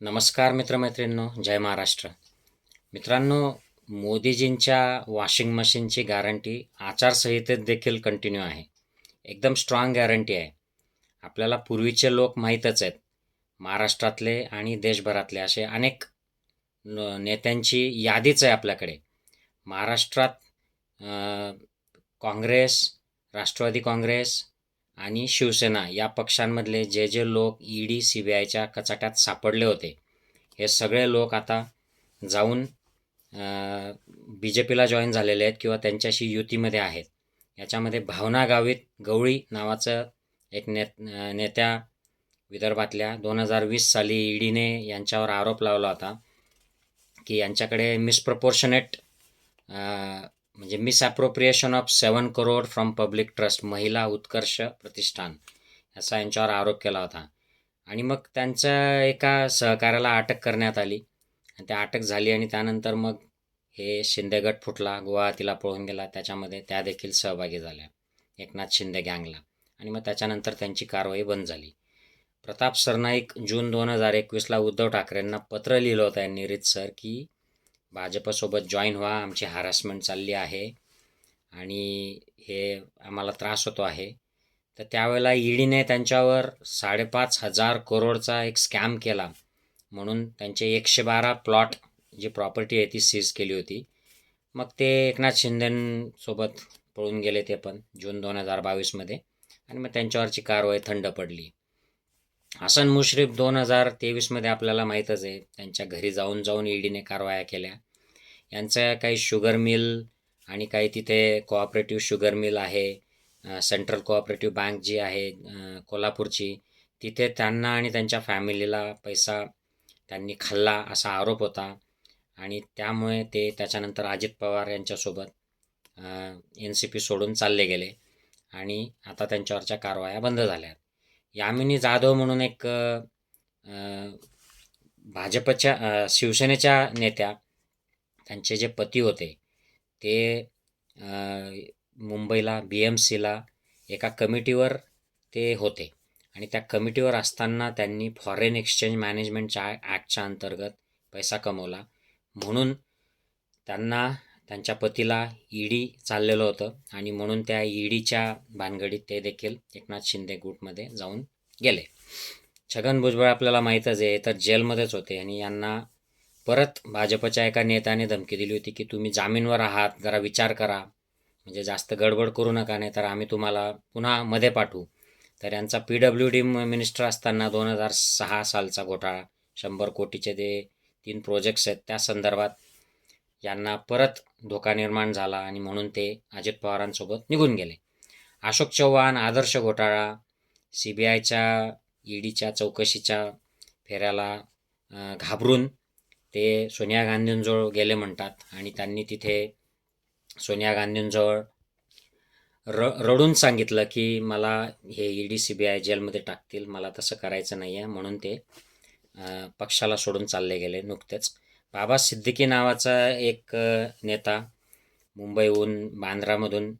नमस्कार मित्रमैत्रिणींनो जय महाराष्ट्र. मित्रांनो मोदीजींच्या वॉशिंग मशीनची गॅरंटी आचारसंहितेत देखील कंटिन्यू आहे. एकदम स्ट्रॉंग गॅरंटी आहे. आपल्याला पूर्वीचे लोक माहीतच आहेत. महाराष्ट्रातले आणि देशभरातले असे अनेक न- नेत्यांची यादीच आहे आपल्याकडे. महाराष्ट्रात काँग्रेस राष्ट्रवादी काँग्रेस आणि शिवसेना या पक्षांमधले जे जे लोक ई डी सी बी आयच्या कचाट्यात सापडले होते हे सगळे लोक आता जाऊन बी जे पीला जॉईन झालेले आहेत किंवा त्यांच्याशी युतीमध्ये आहेत. याच्यामध्ये भावना गावित गवळी नावाचं एक ने नेत्या विदर्भातल्या दोन हजार वीस साली ई डीने यांच्यावर आरोप लावला होता की यांच्याकडे मिसप्रपोर्शनेट म्हणजे misappropriation of seven crore from public trust Mahila Utkarsh Pratishthan असा यांच्यावर आरोप केला होता. आणि मग त्यांच्या एका सहकार्याला अटक करण्यात आली. आणि त्या अटक झाली आणि त्यानंतर मग हे शिंदे गट फुटला गुवाहाटीला पळून गेला. त्याच्यामध्ये त्या देखील सहभागी झाल्या एकनाथ शिंदे गँगला. आणि मग त्याच्यानंतर त्यांची कारवाई बंद झाली. प्रताप सरनाईक जून दोन हजार एकवीसला उद्धव ठाकरेंना पत्र लिहिलं होतं यांनी रितसर की भाजपसोबत जॉईन व्हा आमची हॅरासमेंट चालली आहे. आणि हे आम्हाला त्रास होतो आहे. तर त्यावेळेला ईडीने त्यांच्यावर साडेपाच हजार करोडचा एक स्कॅम केला. म्हणून त्यांचे एकशे बारा प्लॉट जी प्रॉपर्टी आहे ती सीज केली होती. मग ते एकनाथ शिंदेसोबत पळून गेले ते पण जून दोन हजार बावीसमध्ये. आणि मग त्यांच्यावरची कारवाई थंड पडली. हसन मुश्रीफ दोन हजार तेवीसमध्ये आपल्याला माहीतच आहे त्यांच्या घरी जाऊन जाऊन ईडीने कारवाया केल्या. यांचं काही शुगर मिल आणि काही तिथे कोऑपरेटिव्ह शुगर मिल आहे सेंट्रल कोऑपरेटिव्ह बँक जी आहे कोल्हापूरची तिथे त्यांना आणि त्यांच्या फॅमिलीला पैसा त्यांनी खाल्ला असा आरोप होता आणि त्यामुळे ते त्याच्यानंतर अजित पवार यांच्यासोबत एन सी पी सोडून चालले गेले आणि आता त्यांच्यावरच्या कारवाया बंद झाल्या. यामिनी जाधव म्हणून एक भाजपच्या शिवसेनेच्या नेत्या त्यांचे जे पती होते ते मुंबईला बी एम सीला एका कमिटीवर ते होते. आणि त्या कमिटीवर असताना त्यांनी फॉरेन एक्सचेंज मॅनेजमेंटच्या ॲक्टच्या अंतर्गत पैसा कमवला. म्हणून त्यांना त्यांच्या पतीला ईडी चाललेलं होतं आणि म्हणून त्या ईडीच्या भानगडीत ते देखील एकनाथ शिंदे गुटमध्ये जाऊन गेले. छगन भुजबळ आपल्याला माहीतच आहे तर जेलमध्येच होते आणि यांना परत भाजपच्या एका नेत्याने धमकी दिली होती की तुम्ही जामीनवर आहात जरा विचार करा. म्हणजे जास्त गडबड करू नका नाही तर आम्ही तुम्हाला पुन्हा मध्ये पाठवू. तर यांचा पी डब्ल्यू डी मिनिस्टर असताना दोन हजार सहा सालचा घोटाळा. शंभर कोटीचे ते तीन प्रोजेक्ट्स आहेत त्या संदर्भात यांना परत धोका निर्माण झाला आणि म्हणून ते अजित पवारांसोबत निघून गेले. अशोक चव्हाण आदर्श घोटाळा सी बी आयच्या ईडीच्या चौकशीच्या फेऱ्याला घाबरून ते सोनिया गांधींजवळ गेले म्हणतात आणि त्यांनी तिथे सोनिया गांधींजवळ र रडून सांगितलं की मला हे E D C B I जेलमध्ये टाकतील मला तसं करायचं नाही आहे म्हणून ते पक्षाला सोडून चालले गेले नुकतेच. बाबा सिद्दीकी नावाचा एक नेता मुंबईहून बांद्रामधून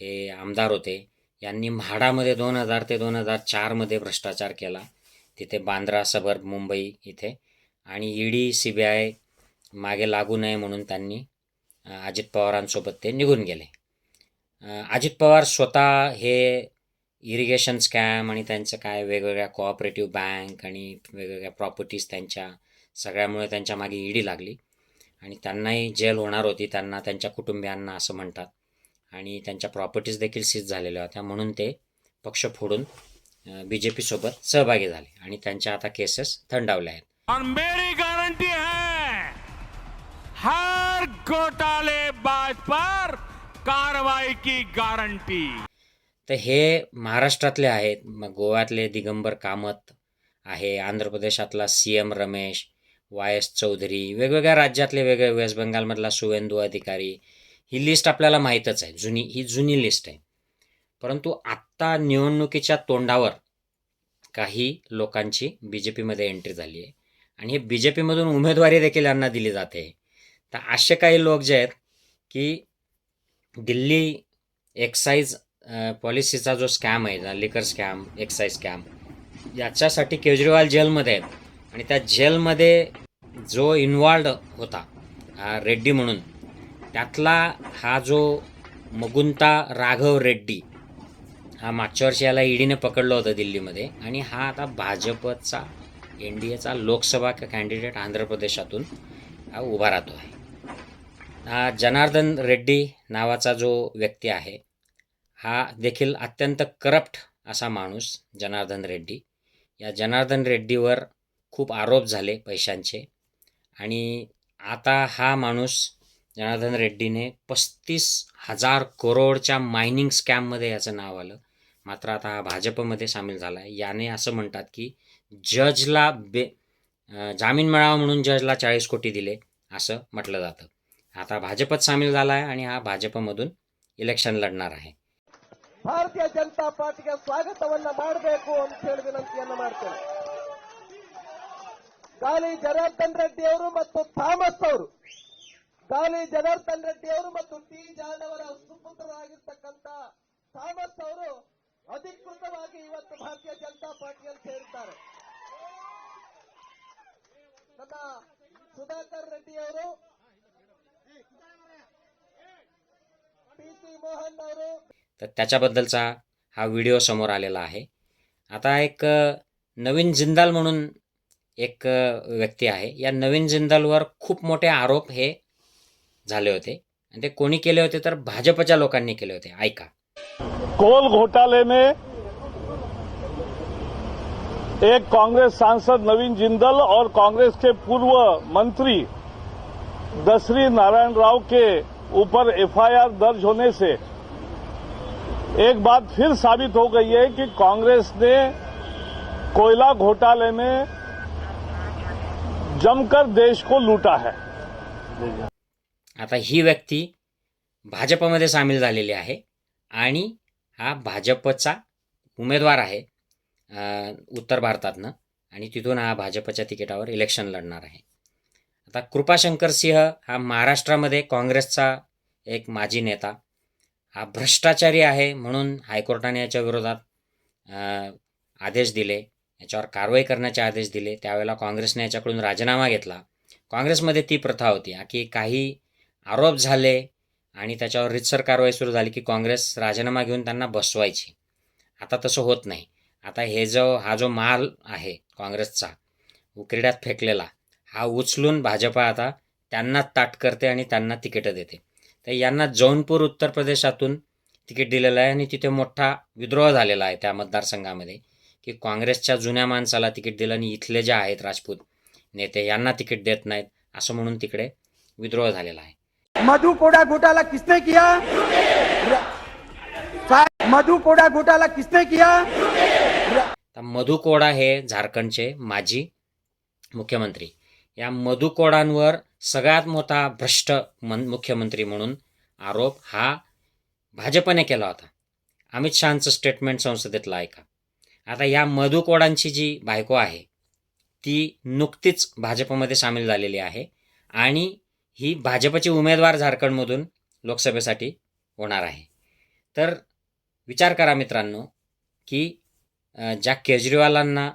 हे आमदार होते. यांनी म्हाडामध्ये दोन हजार ते दोन हजार चारमध्ये भ्रष्टाचार केला. तिथे बांद्रा सबर्ब मुंबई इथे. आणि ईडी सी बी आय मागे लागू नये म्हणून त्यांनी अजित पवारांसोबत ते निघून गेले. अजित पवार स्वतः हे इरिगेशन स्कॅम आणि त्यांचं काय वेगवेगळ्या कोऑपरेटिव्ह बँक आणि वेगवेगळ्या प्रॉपर्टीज त्यांच्या सगळ्यामुळे त्यांच्या मागे ईडी लागली. आणि त्यांनाही जेल होणार होती त्यांना त्यांच्या कुटुंबियांना असं म्हणतात. आणि त्यांच्या प्रॉपर्टीज देखील सीज झालेल्या होत्या. म्हणून ते पक्ष फोडून बी जे पीसोबत सहभागी झाले. आणि त्यांच्या आता केसेस थंडावल्या आहेत. और मेरी गारंटी है हर घोटालेबाज पर कार्रवाई की गारंटी तर हे महाराष्ट्रातले आहेत. मग गोव्यातले दिगंबर कामत आहे Andhra प्रदेशातला C M Ramesh Y S Chaudhary वेगवेगळ्या राज्यातले वेगळे वेस्ट बंगालमधला सुवेंदू अधिकारी ही लिस्ट आपल्याला माहीतच आहे. जुनी ही जुनी लिस्ट आहे. परंतु आत्ता निवडणुकीच्या तोंडावर काही लोकांची बी जे पीमध्ये एंट्री झाली आहे. आणि हे बी जे पीमधून उमेदवारी देखील यांना दिली जाते तर असे काही लोक जे आहेत की दिल्ली एक्साईज पॉलिसीचा जो स्कॅम आहे लिकर स्कॅम एक्साईज स्कॅम याच्यासाठी केजरीवाल जेलमध्ये आहेत. आणि त्या जेलमध्ये जो इन्वॉल्ड होता रेड्डी म्हणून त्यातला हा जो मगुंता राघव रेड्डी हा मागच्या वर्षी याला ईडीने पकडलं होतं दिल्लीमध्ये. आणि हा आता भाजपचा एन डी एचा लोकसभा कॅन्डिडेट आंध्र प्रदेशातून हा उभा राहतो आहे. हा जनार्दन रेड्डी नावाचा जो व्यक्ती आहे हा देखील अत्यंत करप्ट असा माणूस जनार्दन रेड्डी. या जनार्दन रेड्डीवर खूप आरोप झाले पैशांचे आणि आता हा माणूस जनार्दन रेड्डीने पस्तीस हजार करोडच्या मायनिंग स्कॅममध्ये याचं नाव आलं मात्र आता हा भाजपमध्ये सामील झाला आहे याने असं म्हणतात की जजला बे अं, जामीन मिळावा म्हणून जजला चाळीस कोटी दिले असं म्हटलं जातं आता भाजपत सामील झाला आहे आणि हा भाजपमधून ಇಲೆಕ್ಷನ್ ಲಡ್ನಾರ್ आहे ಭಾರತೀಯ ಜನತಾ ಪಾರ್ಟಿಗೆ ಸ್ವಾಗತವನ್ನ ಮಾಡಬೇಕು ಅಂತ ಹೇಳಿ ವಿನಂತಿಯನ್ನ ಮಾಡ್ತೇನೆ ಗಾಲಿ ಜನಾರ್ದನ್ ರೆಡ್ಡಿ ಅವರು ಮತ್ತು ಥಾಮಸ್ ಅವರು ಗಾಲಿ ಜನಾರ್ದನ್ ರೆಡ್ಡಿ ಅವರು ಮತ್ತು ಟಿ ಜಾನ್ ಅವರ ಸುಪುತ್ರರಾಗಿರ್ತಕ್ಕಂಥ ಥಾಮಸ್ ಅವರು ಅಧಿಕೃತವಾಗಿ ಇವತ್ತು ಭಾರತೀಯ ಜನತಾ ಪಾರ್ಟಿಯಲ್ಲಿ ಸೇರಿದ್ದಾರೆ ನಮ್ಮ ಸುಧಾಕರ್ ರೆಡ್ಡಿ ಅವರು ಪಿ ಸಿ ಮೋಹನ್ ಅವರು तर त्याच्याबद्दलचा हा व्हिडिओ समोर आलेला आहे आता एक अ, नवीन जिंदाल म्हणून एक व्यक्ती आहे. या नवीन जिंदालवर खूप मोठे आरोप हे झाले होते. आणि ते कोणी केले होते तर भाजपच्या लोकांनी केले होते. ऐका. कोल घोटाले में एक कांग्रेस सांसद नवीन जिंदल और कांग्रेस के पूर्व मंत्री दसरी नारायण राव के ऊपर एफआईआर दर्ज होने से एक बात फिर साबित हो गई है कि कांग्रेस ने कोयला घोटाले में जमकर देश को लुटा है। आता ही व्यक्ती भाजपमध्ये सामील झालेली आहे आणि हा भाजपचा उमेदवार आहे उत्तर भारतातनं आणि तिथून हा भाजपच्या तिकिटावर इलेक्शन लढणार आहे. आता कृपाशंकर सिंह हा महाराष्ट्रामध्ये काँग्रेसचा एक माजी नेता. हा भ्रष्टाचारी आहे म्हणून हायकोर्टाने याच्या विरोधात आदेश दिले. याच्यावर कारवाई करण्याचे आदेश दिले. त्यावेळेला काँग्रेसने याच्याकडून राजीनामा घेतला. काँग्रेसमध्ये ती प्रथा होती. की काही आरोप झाले आणि त्याच्यावर रितसर कारवाई सुरू झाली की काँग्रेस राजीनामा घेऊन त्यांना बसवायची. आता तसं होत नाही. आता हे जो हा जो माल आहे काँग्रेसचा उकिरड्यात फेकलेला हा उचलून भाजपा आता त्यांना ताट करते आणि त्यांना तिकीटं देते. तर यांना जौनपूर उत्तर प्रदेशातून तिकीट दिलेलं आहे आणि तिथे मोठा विद्रोह झालेला आहे त्या मतदारसंघामध्ये. की काँग्रेसच्या जुन्या माणसाला तिकीट दिलं आणि इथले जे आहेत राजपूत नेते यांना तिकीट देत नाहीत असं म्हणून तिकडे विद्रोह झालेला आहे. मधु कोड़ा घोटाला किसने किया? मधु कोड़ा घोटाला किसने किया? मधु कोडा हे झारखंडचे माजी मुख्यमंत्री. या मधु कोडांवर सगळ्यात मोठा भ्रष्ट मन मुख्यमंत्री म्हणून आरोप हा भाजपने केला होता. अमित शहांचं स्टेटमेंट संसदेतलं ऐका. आता या मधुकोडांची जी बायको आहे ती नुकतीच भाजपमध्ये सामील झालेली आहे आणि ही भाजपची उमेदवार झारखंडमधून लोकसभेसाठी होणार आहे. तर विचार करा मित्रांनो की ज्या केजरीवालांना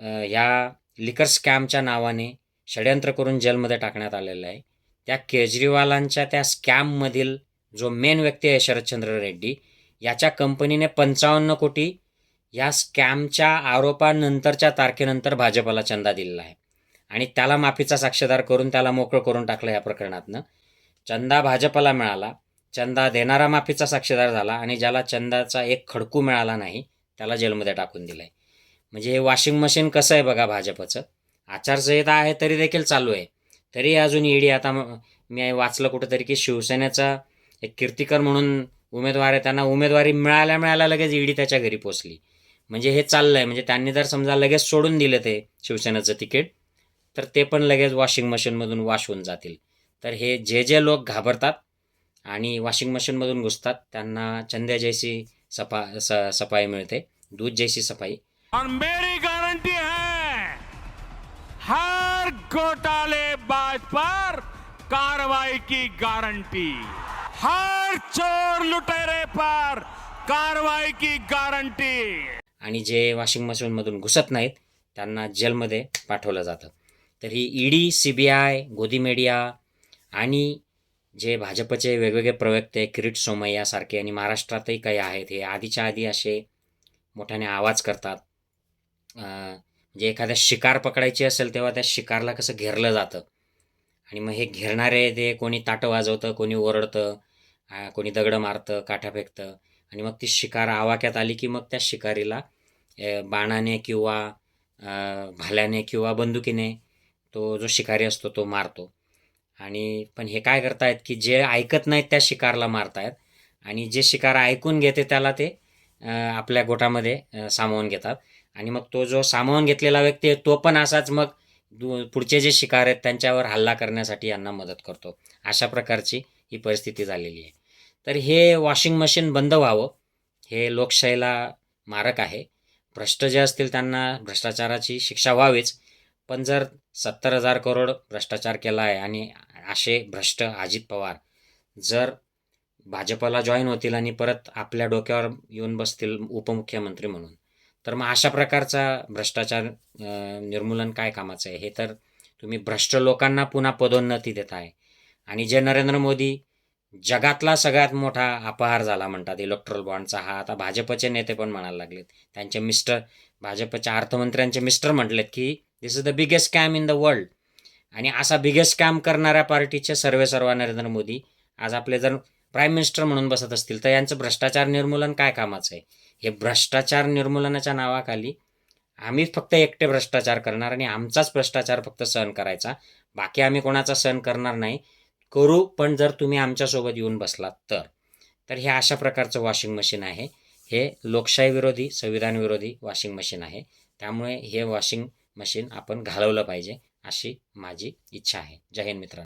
ह्या लिकर स्कॅमच्या नावाने षडयंत्र करून जेलमध्ये टाकण्यात आलेलं आहे त्या केजरीवालांच्या त्या स्कॅममधील जो मेन व्यक्ती आहे शरदचंद्र रेड्डी याच्या कंपनीने पंचावन्न कोटी या स्कॅमच्या आरोपानंतरच्या तारखेनंतर भाजपला चंदा दिलेला आहे. आणि त्याला माफीचा साक्षीदार करून त्याला मोकळं करून टाकलं या प्रकरणातनं. चंदा भाजपला मिळाला. चंदा देणारा माफीचा साक्षीदार झाला आणि ज्याला चंदाचा एक खडकू मिळाला नाही त्याला जेलमध्ये टाकून दिलं आहे म्हणजे हे वॉशिंग मशीन कसं आहे बघा भाजपचं? आचारसंहिता आहे तरी देखील चालू आहे. तरी अजून ईडी आता मी वाचलं कुठंतरी की शिवसेनेचा एक कीर्तिकर म्हणून उमेदवार आहे त्यांना उमेदवारी मिळाल्या मिळाल्या लगेच ईडी त्याच्या घरी पोचली. म्हणजे हे चाललंय. म्हणजे त्यांनी जर समजा लगेच सोडून दिलं ते शिवसेनेचं तिकीट तर ते पण लगेच वॉशिंग मशीनमधून वॉश होऊन जातील. तर हे जे जे लोक घाबरतात आणि वॉशिंग मशीनमधून घुसतात त्यांना चंद्या जैसी सफा स सफाई मिळते. दूध जैसी सफाई. और मेरी गारंटी है हर घोटालेबाज पर कार्रवाई की गारंटी। हर चोर लुटेरे पर कार्रवाई की गारंटी। आणि जे वॉशिंग मशीनमधून घुसत नाहीत त्यांना जेलमध्ये पाठवलं जातं. तर ही ईडी सी बी आय गोदी मीडिया आणि जे भाजपचे वेगवेगळे प्रवक्ते किरीट सोमय्यासारखे आणि महाराष्ट्रातही काही आहेत हे आधीच्या आधी असे मोठ्याने आवाज करतात. म्हणजे एखाद्या शिकार पकडायची असेल तेव्हा त्या शिकारला कसं घेरलं जातं? आणि मग हे घेरणारे ते कोणी ताटं वाजवतं कोणी ओरडतं कोणी दगडं मारतं काठ्या फेकतं आणि मग ती शिकार आवाक्यात आली की मग त्या शिकारीला बाणाने किंवा भाल्याने किंवा बंदुकीने तो जो शिकारी असतो तो मारतो. आणि पण हे काय करतायत की जे ऐकत नाहीत त्या शिकारला मारतायत आणि जे शिकार ऐकून घेते त्याला ते आपल्या गोटामध्ये सामावून घेतात. आणि मग तो जो सामावून घेतलेला व्यक्ती आहे तो पण असाच मग दु- पुढचे जे शिकार आहेत त्यांच्यावर हल्ला करण्यासाठी यांना मदत करतो. अशा प्रकारची ही परिस्थिती झालेली आहे. तर हे वॉशिंग मशीन बंद व्हावं. हे लोकशाहीला मारक आहे. भ्रष्ट जे असतील त्यांना भ्रष्टाचाराची शिक्षा व्हावीच. पण जर सत्तर हजार करोड भ्रष्टाचार केला आहे आणि असे भ्रष्ट अजित पवार जर भाजपला जॉईन होतील आणि परत आपल्या डोक्यावर येऊन बसतील उपमुख्यमंत्री म्हणून तर मग अशा प्रकारचा भ्रष्टाचार निर्मूलन काय कामाचं आहे? हे तर तुम्ही भ्रष्ट लोकांना पुन्हा पदोन्नती देत आहे आणि जे नरेंद्र मोदी जगातला सगळ्यात मोठा अपहार झाला म्हणतात इलेक्ट्रल बॉन्डचा हा आता भाजपचे नेते पण म्हणायला लागलेत. त्यांचे मिस्टर भाजपच्या अर्थमंत्र्यांचे मिस्टर म्हटलेत की this is the biggest scam in the world आणि असा बिगेस्ट स्कॅम करणाऱ्या पार्टीचे सर्वे सर्वा नरेंद्र मोदी आज आपले जर प्राईम मिनिस्टर म्हणून बसत असतील तर यांचं भ्रष्टाचार निर्मूलन काय कामाचं आहे? हे भ्रष्टाचार निर्मूलनाच्या नावाखाली आम्ही फक्त एकटे भ्रष्टाचार करणार आणि आमचाच भ्रष्टाचार फक्त सहन करायचा. बाकी आम्ही कोणाचा सहन करणार नाही. करू पण जर तुम्ही आमच्यासोबत येऊन बसलात तर. तर हे अशा प्रकारचं वॉशिंग मशीन आहे. हे लोकशाही विरोधी संविधान विरोधी वॉशिंग मशीन आहे. त्यामुळे हे वॉशिंग मशीन आपण घालवलं पाहिजे अशी माझी इच्छा आहे. जय हिंद मित्रांनो.